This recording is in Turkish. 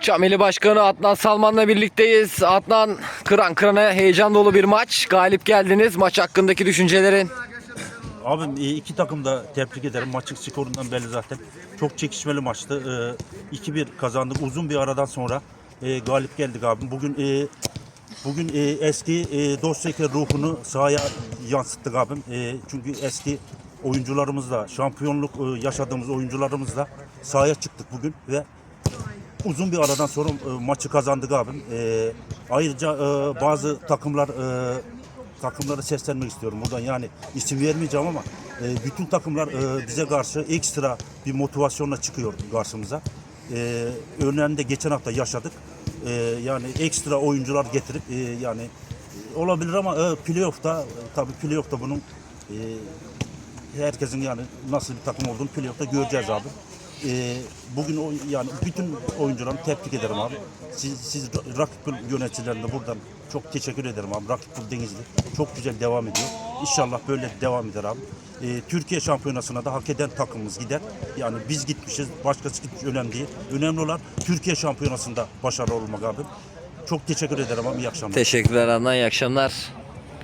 Çameli Başkanı Adnan Salman'la birlikteyiz. Adnan kıran kırana heyecan dolu bir maç. Galip geldiniz. Maç hakkındaki düşüncelerin. Abim e, iki takım da tebrik ederim. Maçın skorundan belli zaten. Çok çekişmeli maçtı. E, 2-1 kazandık. Uzun bir aradan sonra e, galip geldik abim. Bugün e, bugün e, eski e, Dostseke ruhunu sahaya yansıttık abim. E, çünkü eski oyuncularımızla, şampiyonluk e, yaşadığımız oyuncularımızla sahaya çıktık bugün ve uzun bir aradan sonra e, maçı kazandık abim. E, ayrıca e, bazı takımlar e, takımlara seslenmek istiyorum buradan yani isim vermeyeceğim ama e, bütün takımlar e, bize karşı ekstra bir motivasyonla çıkıyor karşımıza. E, örneğini de geçen hafta yaşadık. E, yani ekstra oyuncular getirip e, yani e, olabilir ama e, playoff'ta tabii playoff'ta bunun e, herkesin yani nasıl bir takım olduğunu playoff'ta göreceğiz abi. Ee, bugün o, yani bütün oyuncularımı tebrik ederim abi. Siz, siz Rakip Pool yöneticilerine buradan çok teşekkür ederim abi. Rakip Pool Denizli çok güzel devam ediyor. İnşallah böyle devam eder abi. Ee, Türkiye şampiyonasına da hak eden takımımız gider. Yani biz gitmişiz, başkası gitmiş önemli değil. Önemli olan Türkiye şampiyonasında başarılı olmak abi. Çok teşekkür ederim abi. İyi akşamlar. Teşekkürler Adnan. İyi akşamlar.